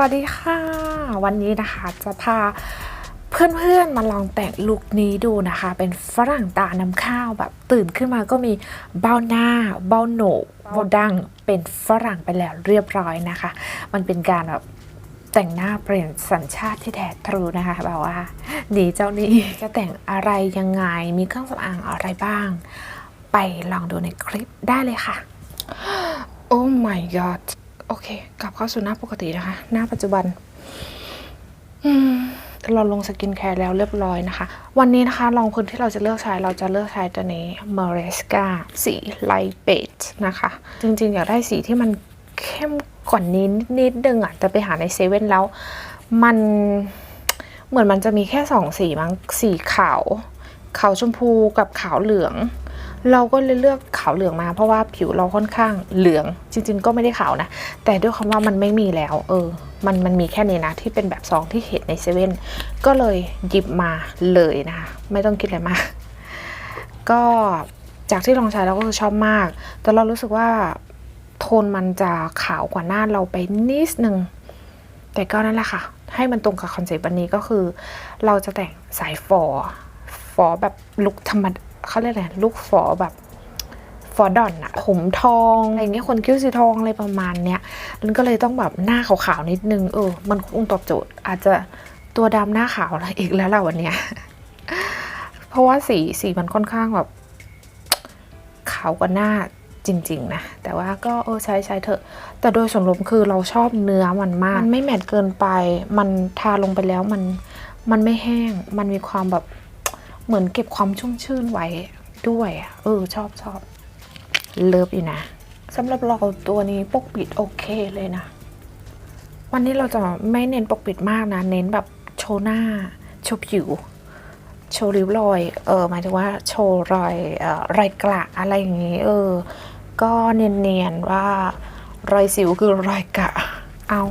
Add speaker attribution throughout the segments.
Speaker 1: วัสดีค่ะ วันนี้นะคะจะพาเพื่อนๆมาลองแต่งลุคนี้ดูนะคะ เป็นฝรั่งตาน้ำข้าวแบบตื่นขึ้นมาก็มีเบ้าหน้า เบ้าโหนกเบ้าดังเป็นฝรั่งไปแล้วเรียบร้อยนะคะ มันเป็นการแบบแต่งหน้าเปลี่ยนสัญชาติที่แท้ทรูนะคะแบบว่าหนีเจ้านี้จะแต่งอะไรยังไงมีเครื่องสำอางอะไรบ้าง ไปลองดูในคลิปได้เลยค่ะโอ้ my god โอเค กลับเข้าสู่หน้าปกตินะคะ หน้าปัจจุบันเราลงสกินแคร์แล้วเรียบร้อยนะคะ วันนี้นะคะรองพื้นที่เราจะเลือกใช้เราจะเลือกใช้ตัวนี้ m a r e s c a สีไลท์เบจนะคะ จริงๆ อยากได้สีที่มันเข้มกว่านี้นิดนึงอะ แต่ไปหาในเซเว่นแล้ว มันเหมือนมันจะมีแค่สองสีมั้งสีขาว ขาวชมพูกับขาวเหลือง เราก็เลยเลือกขาวเหลืองมา เพราะว่าผิวเราค่อนข้างเหลือง จริง ๆ ก็ไม่ได้ขาวนะ แต่ด้วยคำว่ามันไม่มีแล้ว เออ มันมันมีแค่นี้นะ ที่เป็นแบบซองที่เห็นในเซเว่นก็เลยหยิบมาเลยนะคะไม่ต้องคิดอะไรมาก ก็จากที่ลองใช้แล้วก็คือชอบมาก แต่เรารู้สึกว่าโทนมันจะขาวกว่าหน้าเราไปนิดนึง แต่ก็นั่นแหละค่ะ ให้มันตรงกับคอนเซ็ปต์วันนี้ก็คือ เราจะแต่งสายฟอฟอแบบลุกธรรมดา เขาเรียกอะไรลุกฟอแบบฟอดอนอะผมทองอะไรเงี้ยคนคิ้วสีทองอะไรประมาณเนี้ยมันก็เลยต้องแบบหน้าขาวๆนิดนึงเออ มันคงตอบโจทย์ อาจจะตัวดำหน้าขาวอะไรอีกแล้วล่ะวันเนี้ยเพราะว่าสีสีมันค่อนข้างแบบขาวกว่าหน้าจริง ๆ นะ แต่ว่าก็เออใช้ใช้เถอะ แต่โดยส่วนรวมคือเราชอบเนื้อมันมาก มันไม่แมตต์เกินไป มันทาลงไปแล้วมันมันไม่แห้ง มันมีความแบบ เหมือนเก็บความชุ่มชื่นไว้ด้วย เออ ชอบชอบเลิฟอยู่นะสำหรับเราตัวนี้ปกปิดโอเคเลยนะ วันนี้เราจะไม่เน้นปกปิดมากนะ เน้นแบบโชว์หน้า โชว์ผิว โชว์ริ้วรอย เออหมายถึงว่าโชว์รอยเอ่อรอยกระอะไรอย่างงี้ เออ ก็เนียนๆว่ารอยสิวคือรอยกระเอา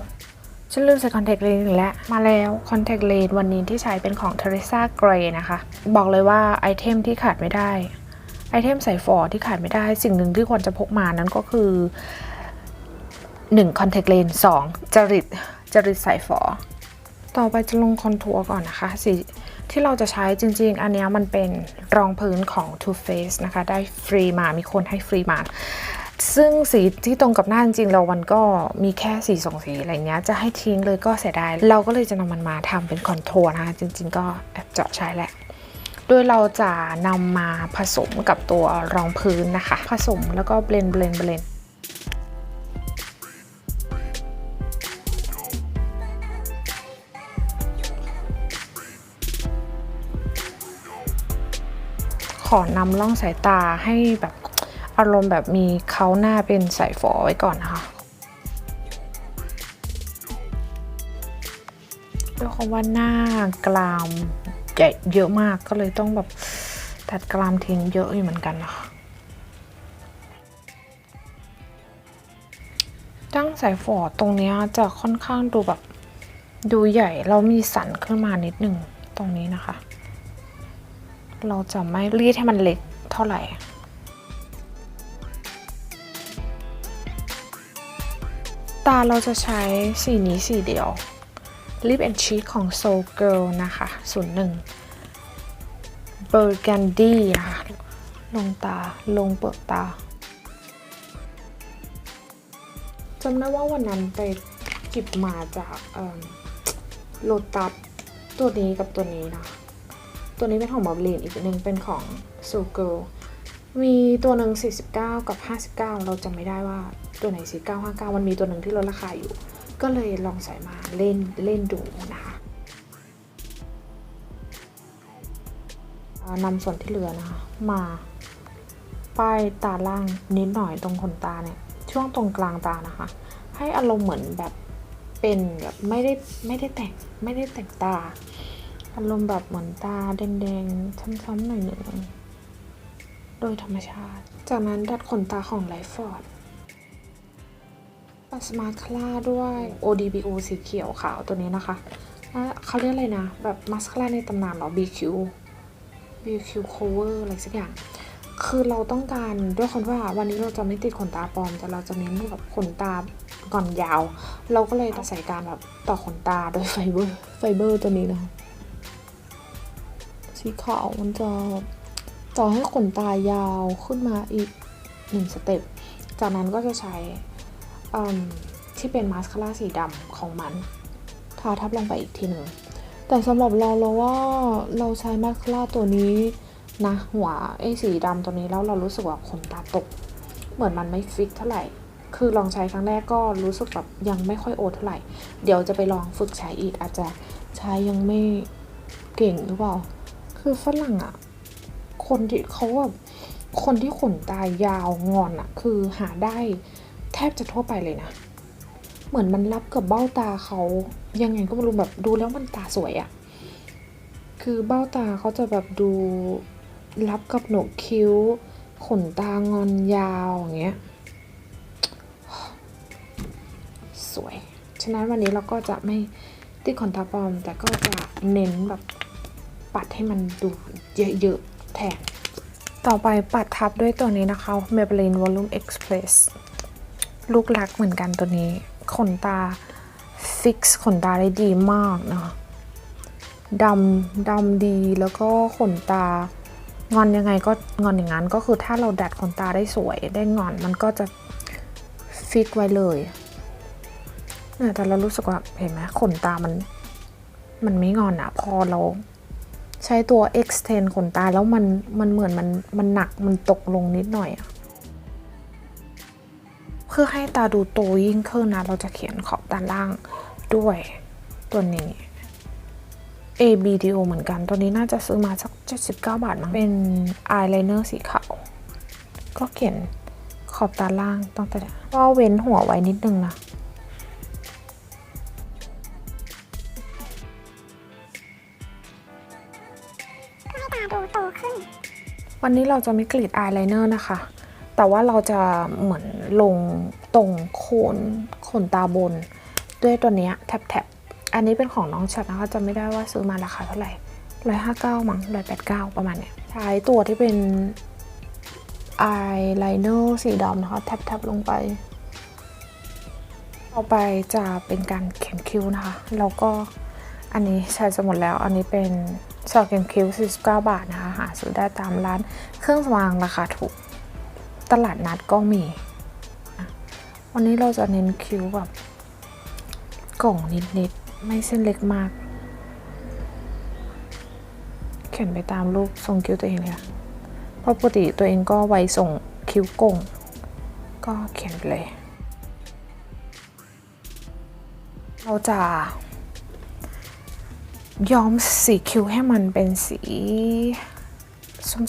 Speaker 1: ฉันลืมใส่คอนแทคเลนส์อีกแล้ว มาแล้วคอนแทคเลนส์วันนี้ที่ใช้เป็นของ Teresa Gray นะคะ บอกเลยว่าไอเทมที่ขาดไม่ได้ ไอเทมใส่ฟอที่ขาดไม่ได้ สิ่งหนึ่งที่ควรจะพกมานั้นก็คือ 1. คอนแทคเลนส์2จริตจริตใส่ฟอต่อไปจะลงคอนทัวร์ก่อนนะคะสีที่เราจะใช้จริง ๆ อันนี้มันเป็นรองพื้นของ Too Faced นะคะ ได้ฟรีมา มีคนให้ฟรีมา ซึ่งสีที่ตรงกับหน้าจริงๆเรามันก็มีแค่สีสองสีอะไรเงี้ยจะให้ทิ้งเลยก็เสียดายเราก็เลยจะนำมันมาทำเป็นคอนทัวร์นะคะจริง ๆ ก็แอบเจาะใช้แหละโดยเราจะนำมาผสมกับตัวรองพื้นนะคะ ผสมแล้วก็เบลนเบลนเบลนขอนำล่องสายตาให้แบบ อารมณ์แบบมีเขาหน้าเป็นสายฝอไว้ก่อนนะคะด้วยความว่าหน้ากรามใหญ่เยอะมากก็เลยต้องแบบตัดกรามทิ้งเยอะอยู่เหมือนกันนะคะตั้งสายฝอตรงนี้จะค่อนข้างดูแบบดูใหญ่เรามีสันขึ้นมานิดหนึ่งตรงนี้นะคะ เราจะไม่รีดให้มันเล็กเท่าไหร่ ตาเราจะใช้สีนี้สีเดียว Lip and Cheek ของ Soul Girl นะคะ 01 Burgundy นะคะลงตา ลงเปลือกตา จำได้ว่าวันนั้นไปจิบมาจากโลตัสตัวนี้กับตัวนี้นะ ตัวนี้เป็นของบอบลีนอีกตัวหนึ่งเป็นของ Soul Girl มีตัวหนึ่ง49 กับ 59 เราจำไม่ได้ว่า ตัวไหน49 59 มันมีตัวหนึ่งที่ลดราคาอยู่ ก็เลยลองใส่มาเล่นเล่นดูนะคะนำส่วนที่เหลือนะคะ มาป้ายตาล่างนิดหน่อยตรงขนตาเนี่ย ช่วงตรงกลางตานะคะ ให้อารมณ์เหมือนแบบเป็นแบบไม่ได้ไม่ได้แต่งไม่ได้แต่งตา อารมณ์แบบเหมือนตาแดงๆช้ำๆหน่อยหนึ่งโดยธรรมชาติ จากนั้นดัดขนตาของไลฟ์ฟอร์ด สมาร์ทคลาด้วย ODBO สีเขียวขาวตัวนี้นะคะเขาเรียกอะไรนะ แบบมาสคาร่าในตำนานเหรอ BQ BQ cover อะไรสักอย่าง คือเราต้องการด้วยคนว่าวันนี้เราจะไม่ติดขนตาปลอม แต่เราจะเน้นแบบขนตาก่อนยาว เราก็เลยตัดสินการแบบต่อขนตาโดยไฟเบอร์ ไฟเบอร์ตัวนี้นะ สีขาวมันจะต่อให้ขนตายาวขึ้นมาอีกหนึ่งสเต็ป จากนั้นก็จะใช้ ที่เป็นมาสคาร่าสีดำของมัน ทาทับลงไปอีกทีหนึ่ง แต่สำหรับเราเราว่าเราใช้มาสคาร่าตัวนี้นะหัวไอ้สีดำตัวนี้แล้วเรารู้สึกว่าขนตาตก เหมือนมันไม่ฟิตเท่าไหร่ คือลองใช้ครั้งแรกก็รู้สึกแบบยังไม่ค่อยโอเท่าไหร่ เดี๋ยวจะไปลองฝึกใช้อีกอาจจะใช้ยังไม่เก่งหรือเปล่า คือฝรั่งอะคนที่เขาแบบคนที่ขนตายาวงอนอะคือหาได้ แทบจะทั่วไปเลยนะ เหมือนมันรับกับเบ้าตาเขายังไงก็ไม่รู้แบบดูแล้วมันตาสวยอะคือเบ้าตาเขาจะแบบดูรับกับหนกคิ้ว ขนตางอนยาวอย่างเงี้ยสวย ฉะนั้นวันนี้เราก็จะไม่ติดขนตาปลอม แต่ก็จะเน้นแบบปัดให้มันดูเยอะๆแทน ต่อไปปัดทับด้วยตัวนี้นะคะ Maybelline Volume Express ลูกรักเหมือนกันตัวนี้ ขนตาฟิกซ์ขนตาได้ดีมากนะคะดำดำดีแล้วก็ขนตางอนยังไงก็งอนอย่างนั้นก็คือถ้าเราดัดขนตาได้สวยได้งอนมันก็จะฟิกไว้เลยแต่เรารู้สึกว่าเห็นไหมขนตามันมันไม่งอนอะพอเราใช้ตัว extend ขนตาแล้วมันมันเหมือนมันมันหนักมันตกลงนิดหน่อยอะ พื่อให้ตาดูโตยิ่งขึ้นนะ เราจะเขียนขอบด้านล่างด้วยตัวนี้ ABDO เหมือนกัน ตัวนี้น่าจะซื้อมาสัก 79 บาทมั้ง เป็นอายไลเนอร์สีขาว ก็เขียนขอบตาล่างตั้งแต่ก็เว้นหัวไว้นิดนึงนะ
Speaker 2: ให้ตาดูโตขึ้น
Speaker 1: วันนี้เราจะไม่กรีดอายไลเนอร์นะคะ แต่ว่าเราจะเหมือนลงตรงโคนขนตาบน ด้วยตัวเนี้ยแท็บๆ อันนี้เป็นของน้องชัดนะคะจะไม่ได้ว่าซื้อมาราคาเท่าไหร่ร้อยห้าเก้ามั้งร้อยแปดเก้าประมาณเนี้ยใช้ตัวที่เป็นอายไลเนอร์สีดำนะคะ แทบๆ ลงไป ต่อไปจะเป็นการเขียนคิ้วนะคะ แล้วก็อันนี้ใช้จะหมดแล้ว อันนี้เป็นซอกเขียนคิ้ว49 บาทนะคะ หาซื้อได้ตามร้านเครื่องสำอางราคาถูก ตลาดนัดก็มี วันนี้เราจะเน้นคิ้วแบบกล่องนิดๆ ไม่เส้นเล็กมาก เขียนไปตามรูปทรงคิ้วตัวเองเลยค่ะเพราะปกติตัวเองก็ไว้ส่งคิ้วกงก็เขียนไปเลย เราจะย้อมสีคิ้วให้มันเป็นสี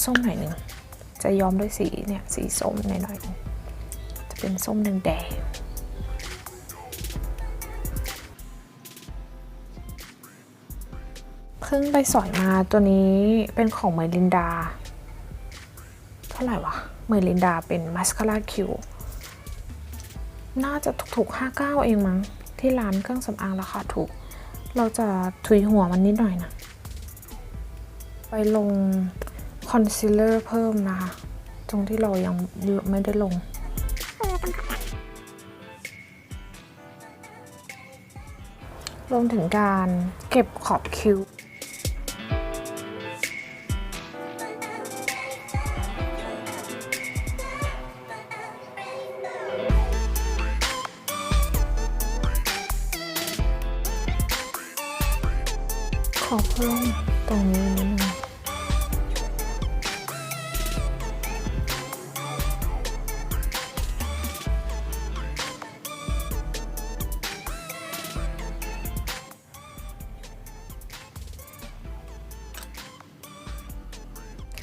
Speaker 1: ส้มๆหน่อยนึง จะย้อมด้วยสีเนี่ยสีส้มหน่อยๆจะเป็นส้มแดงเพิ่งไปสอยมาตัวนี้เป็นของเมลินดา เท่าไหร่วะเมลินดาเป็นมาสคาร่าคิวน่าจะถูกๆ59 เองมั้ง ที่ร้านเครื่องสำอางราคาถูก เราจะถุยหัวมันนิดหน่อยนะ ไปลง อนซีลเลอร์เพิ่มนะคะ ตรงที่เรายังไม่ได้ลง
Speaker 2: ร
Speaker 1: วมถึงการเก็บขอบคิ้ว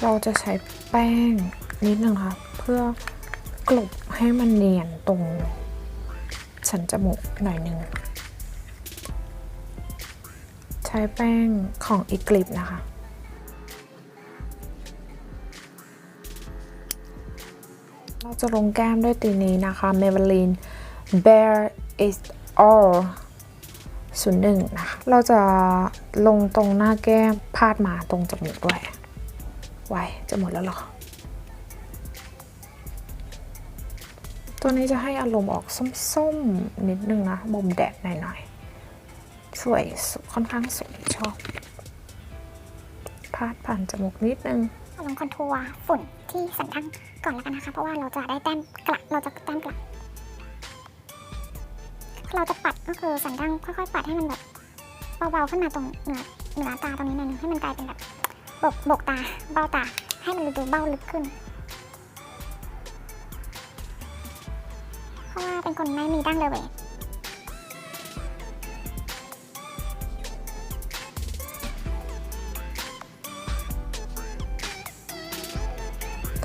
Speaker 1: เราจะใช้แป้งนิดนึงค่ะ เพื่อกลบให้มันเนียนตรงสันจมูกหน่อยหนึงใช้แป้งของอีกลิปนะคะเราจะลงแก้มด้วยตีนี้นะคะ Maybelline Bare is All 01 นะคะ เราจะลงตรงหน้าแก้มพาดมาตรงจมูกด้วย ไว้ จะหมดแล้วหรอ ตัวนี้จะให้อารมณ์ออกส้มๆ นิดนึงนะ บ่มแดดหน่อยๆ สวยสค่อนข้างสวยชอบ พาดผ่านจมูกนิดนึง
Speaker 2: ลงคอนทัวร์ฝุ่นที่สันดั้งก่อนแล้วกันนะคะ เพราะว่าเราจะได้แต้มกลับเราจะแต้มกลับเราจะปัดก็คือสันดั้งค่อยๆ ปัดให้มันแบบเบาๆขึ้นมาตรงเหนือเหนือตาตรงนี้หน่อยนึงให้มันกลายเป็นแบบ บกบกตาเบ้าตา ให้มันดูเบ้าลึกขึ้น เพราะว่าเป็นคนไม่มีดั้งเลยเวย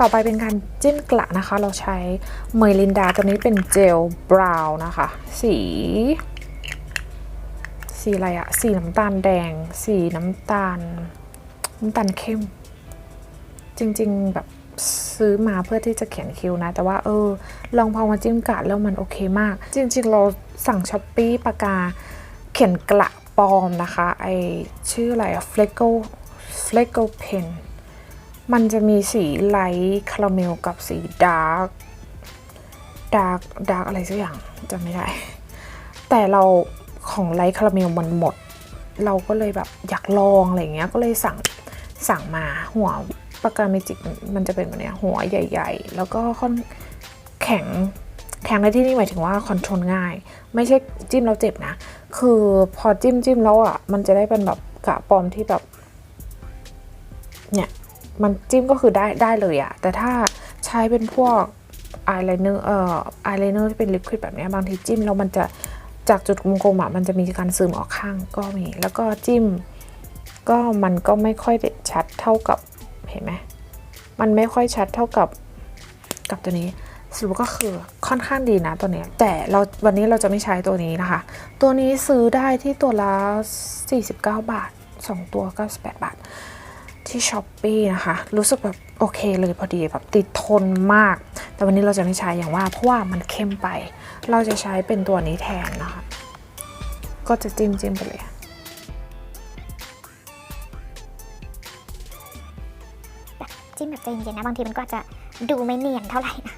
Speaker 1: ต่อไปเป็นการจิ้มกระนะคะ เราใช้เมยลินดาตัวนี้เป็นเจลบราวน์นะคะ สี สีอะไรอะสีน้ำตาลแดง สีน้ำตาล น้ำตาลเข้ม จริง ๆ แบบซื้อมาเพื่อที่จะเขียนคิวนะ แต่ว่าเออ ลองพอมาจิ้มกะแล้วมันโอเคมาก จริง ๆ เราสั่งช้อปปี้ปากกา เขียนกระปอมนะคะ ไอชื่ออะไรอะ f l e c o f l e c o pen มันจะมีสีไลท์คาราเมลกับสีดาร์กดาร์กดาร์กอะไรสักอย่างจำไม่ได้ แต่เราของไลท์คาราเมลมันหมด เราก็เลยแบบอยากลองอะไรเงี้ยก็เลยสั่ง สั่งมาหัวปากกาเมจิกมันจะเป็นแบบนี้หัวใหญ่ ๆ แล้วก็ค่อนแข็งแข็งในที่นี่หมายถึงว่าคอนโทรลง่าย ไม่ใช่จิ้มแล้วเจ็บนะ คือพอจิ้มจิ้มแล้วอะมันจะได้เป็นแบบกระปอมที่แบบเนี่ยมันจิ้มก็คือได้ได้เลยอะแต่ถ้าใช้เป็นพวกอายไลเนอร์เอ่ออายไลเนอร์ที่เป็นลิควิดแบบนี้บางทีจิ้มแล้วมันจะจากจุดกลมๆอะมันจะมีการซึมออกข้างก็มี แล้วก็จิ้ม ก็มันก็ไม่ค่อยชัดเท่ากับเห็นไหมมันไม่ค่อยชัดเท่ากับกับตัวนี้สรุปก็คือค่อนข้างดีนะตัวนี้ แต่เราวันนี้เราจะไม่ใช้ตัวนี้นะคะ ตัวนี้ซื้อได้ที่ตัวละ 49 บาท 2 ตัว 98 บาท ที่ช้อปปีนะคะ รู้สึกแบบโอเคเลยพอดีแบบติดทนมาก แต่วันนี้เราจะไม่ใช้อย่างว่า เพราะว่ามันเข้มไป เราจะใช้เป็นตัวนี้แทนนะคะ ก็จะจิ้มจิ้มไปเลย
Speaker 2: แบบใจเย็นๆนะบางทีมันก็จะดูไม่เนียนเท่าไหร่นะ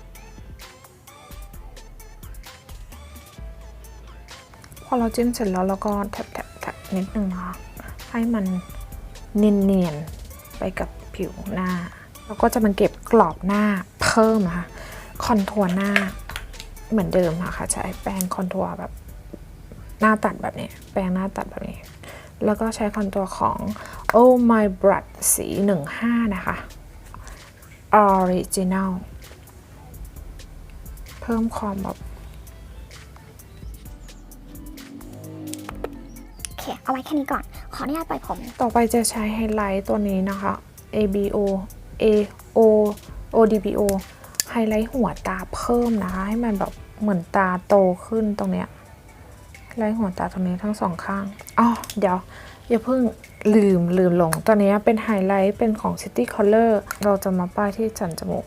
Speaker 1: พอเราจิ้มเสร็จแล้วเราก็แทบแทบแทบนิดนึงนะคะให้มันเนียนๆไปกับผิวหน้า แล้วก็จะมาเก็บกรอบหน้าเพิ่มนะคะคอนทัวร์หน้าเหมือนเดิมอะค่ะใช้แป้งคอนทัวร์แบบหน้าตัดแบบนี้ แป้งหน้าตัดแบบนี้ แล้วก็ใช้คอนทัวร์ของ Oh My Blood สี 15 นะคะ Original เพิ่มความแบบ
Speaker 2: โอเค เอาไว้แค่นี้ก่อน ขออนุญาตปล่อยผม
Speaker 1: ต่อไปจะใช้ไฮไลท์ตัวนี้นะคะ ABO A O O D B O ไฮไลท์หัวตาเพิ่มนะคะ ให้มันแบบเหมือนตาโตขึ้นตรงเนี้ยไฮไลท์หัวตาตรงนี้ทั้งสองข้างอ๋อเดี๋ยว อย่าเพิ่งลืมลืมลงตัวนี้เป็นไฮไลท์เป็นของ City Color เราจะมาป้ายที่จันจมูก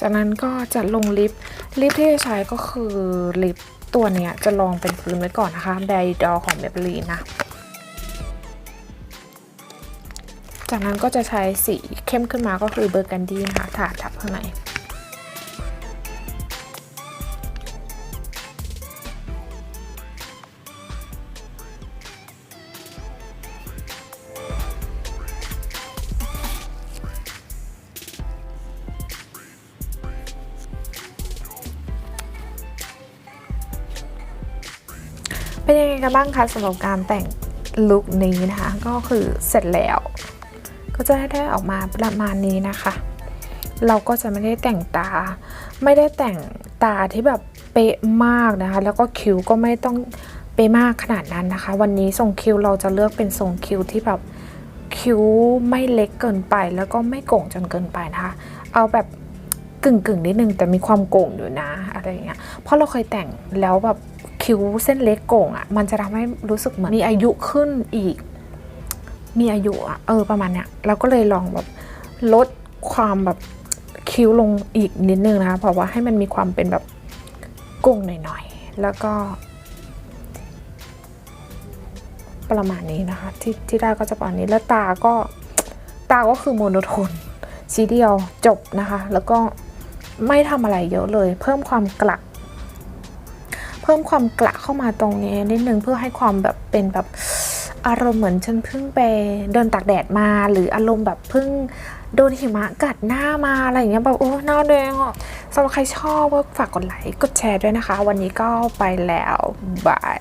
Speaker 1: จากนั้นก็จะลงลิปลิปที่จะใช้ก็คือลิปตัวเนี้ยจะลองเป็นพื้นไว้ก่อนนะคะไดดอของเบเบลีนนะ จากนั้นก็จะใช้สีเข้มขึ้นมาก็คือเบอร์กันดี้นะคะทาดทับข้างใน เป็นยังไงกันบ้างคะสำหรับการแต่งลุคนี้นะคะ ก็คือเสร็จแล้ว ก็จะได้ออกมาประมาณนี้นะคะ เราก็จะไม่ได้แต่งตา ไม่ได้แต่งตาที่แบบเป๊ะมากนะคะ แล้วก็คิ้วก็ไม่ต้องเป๊ะมากขนาดนั้นนะคะ วันนี้ทรงคิ้วเราจะเลือกเป็นทรงคิ้วที่แบบคิ้วไม่เล็กเกินไป แล้วก็ไม่โก่งจนเกินไปนะคะ เอาแบบกึ่งกึ่งๆนิดนึงแต่มีความโก่งอยู่นะอะไรเงี้ยเพราะเราเคยแต่งแล้วแบบ คิ้วเส้นเล็กโก่งอะ่ะมันจะทำให้รู้สึกเหมือนมีอายุขึ้นอีก มีอายุอะเออประมาณเนี้ยเราก็เลยลองแบบลดความแบบคิ้วลงอีกนิดนึงนะคะเพราะว่าให้มันมีความเป็นแบบโก่งหน่อยๆ แล้วก็ประมาณนี้นะคะที่ที่ได้ก็จะประมาณนี้แล้วตาก็ตาก็คือโมโนโทนสีเดียวจบนะคะ แล้วก็ไม่ทำอะไรเยอะเลย เพิ่มความกระเพิ่มความกระเข้ามาตรงนี้นิดนึงเพื่อให้ความแบบเป็นแบบอารมณ์เหมือนฉันเพิ่งไปเดินตากแดดมา หรืออารมณ์แบบเพิ่งโดนหิมะกัดหน้ามาอะไรอย่างเงี้ยแบบโอ้หน้าแดงอะสำหรับใครชอบก็ฝากกดไลค์กดแชร์ด้วยนะคะ วันนี้ก็ไปแล้วบาย